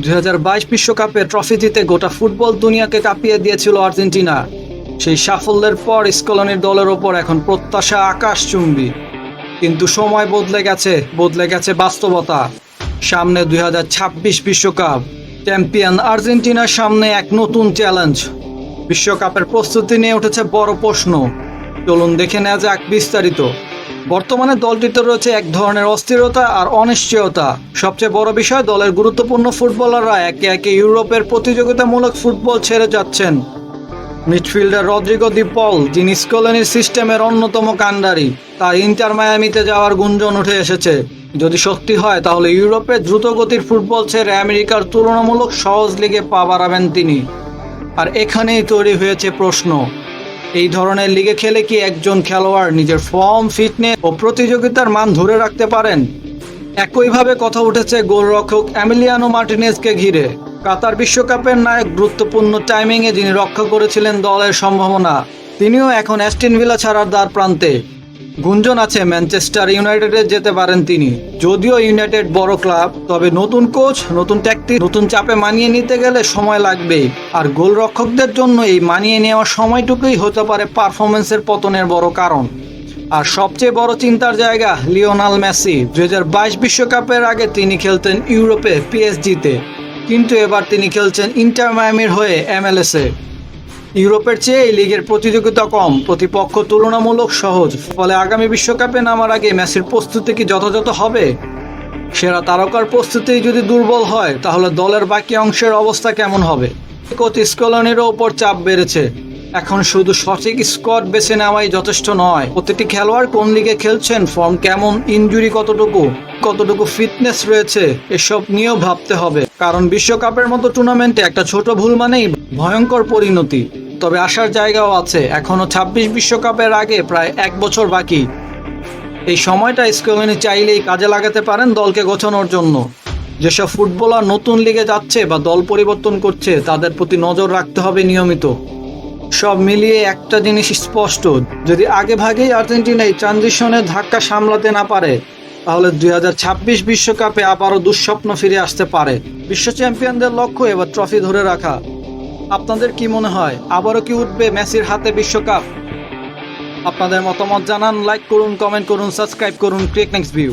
দুই বিশ্বকাপে ট্রফি জিতে গোটা ফুটবল দুনিয়াকে কাঁপিয়ে দিয়েছিল আর্জেন্টিনা। সেই সাফল্যের পর স্কলনির দলের ওপর এখন প্রত্যাশা আকাশচুম্বী। কিন্তু সময় বদলে গেছে বদলে গেছে বাস্তবতা। সামনে দুই বিশ্বকাপ, চ্যাম্পিয়ন আর্জেন্টিনার সামনে এক নতুন চ্যালেঞ্জ। বিশ্বকাপের প্রস্তুতি নিয়ে উঠেছে বড় প্রশ্ন। চলুন দেখে নেওয়া যাক বিস্তারিত। বর্তমানে দলটিতে রয়েছে এক ধরনের অস্থিরতা আর অনিশ্চয়তা। সবচেয়ে বড় বিষয়, দলের গুরুত্বপূর্ণ ফুটবলাররা একে একে ইউরোপের প্রতিযোগিতামূলক ফুটবল ছেড়ে যাচ্ছেন। মিডফিল্ডার রদ্রিগো দি পল, যিনি স্কলনির সিস্টেমের অন্যতম কাণ্ডারি, তার ইন্টার মায়ামিতে যাওয়ার গুঞ্জন উঠে এসেছে। যদি সত্যি হয়, তাহলে ইউরোপে দ্রুতগতির ফুটবল ছেড়ে আমেরিকার তুলনামূলক সহজ লিগে পা বাড়াবেন তিনি। আর এখানেই তৈরি হয়েছে প্রশ্ন এই ধরনের লিগে খেলে কি একজন খেলোয়াড় নিজের ফর্ম ফিটনেস ও প্রতিযোগিতার মান ধরে রাখতে পারেন? একইভাবে কথা উঠেছে গোলরক্ষক অ্যামিলিয়ানো মার্টিনেজকে ঘিরে। কাতার বিশ্বকাপের নায়ক গুরুত্বপূর্ণ টাইমিংয়ে যিনি রক্ষা করেছিলেন দলের সম্ভাবনা। তিনিও এখন অ্যাস্টিনভিলা ছাড়ার দ্বার প্রান্তে। গুঞ্জন আছে, ম্যানচেস্টার ইউনাইটেডে যেতে পারেন তিনি। যদিও ইউনাইটেড বড় ক্লাব, তবে নতুন কোচ, নতুন ট্যাকটিক নতুন চাপে মানিয়ে নিতে গেলে সময় লাগবে আর গোলরক্ষকদের জন্য এই মানিয়ে নেওয়ার সময়টুকুই হতে পারে পারফরমেন্সের পতনের বড় কারণ। আর সবচেয়ে বড় চিন্তার জায়গা লিওনাল মেসি। দুই বিশ্বকাপের আগে তিনি খেলতেন ইউরোপে পিএসজিতে কিন্তু এবার তিনি খেলছেন ইন্টার মায়ামির হয়ে এমএলএসে ইউরোপের চেয়ে এই লিগের প্রতিযোগিতা কম। প্রতিপক্ষ তুলনামূলক সহজ। ফলে আগামী বিশ্বকাপে নামার আগে ম্যাচের প্রস্তুতি কি যথাযথ হবে? সেরা তারকার প্রস্তুতি যদি দুর্বল হয়, তাহলে দলের বাকি অংশের অবস্থা কেমন হবে? কোচ স্কলনিরও ওপর চাপ বেড়েছে। এখন শুধু সঠিক স্কোয়াড বেছে নেওয়াই যথেষ্ট নয়। প্রতিটি খেলোয়াড় কোন লিগে খেলছেন, ফর্ম কেমন, ইনজুরি কতটুকু কতটুকু ফিটনেস রয়েছে, এসব নিয়েও ভাবতে হবে। কারণ বিশ্বকাপের মতো টুর্নামেন্টে একটা ছোট ভুল মানেই ভয়ঙ্কর পরিণতি। তবে আসার জায়গাও আছে। এখনও ছাব্বিশ বিশ্বকাপের আগে প্রায় এক বছর বাকি। এই সময়টা স্কোলেনি চাইলেই কাজে লাগাতে পারেন দলকে গোছানোর জন্য। যেসব ফুটবলার নতুন লিগে যাচ্ছে বা দল পরিবর্তন করছে, তাদের প্রতি নজর রাখতে হবে নিয়মিত। সব মিলিয়ে একটা জিনিস স্পষ্ট, যদি আগে ভাগেই আর্জেন্টিনা এই ট্রানজিশনের ধাক্কা সামলাতে না পারে, তাহলে দুই হাজার ছাব্বিশ বিশ্বকাপে আবারও দুঃস্বপ্ন ফিরে আসতে পারে। বিশ্ব চ্যাম্পিয়নদের লক্ষ্য এবার ট্রফি ধরে রাখা। আপনাদের কি মনে হয়? আবারও কি উঠবে মেসির হাতে বিশ্বকাপ? আপনাদের মতামত জানান লাইক করুন কমেন্ট করুন সাবস্ক্রাইব করুন ক্রিক নেক্সট ভিউ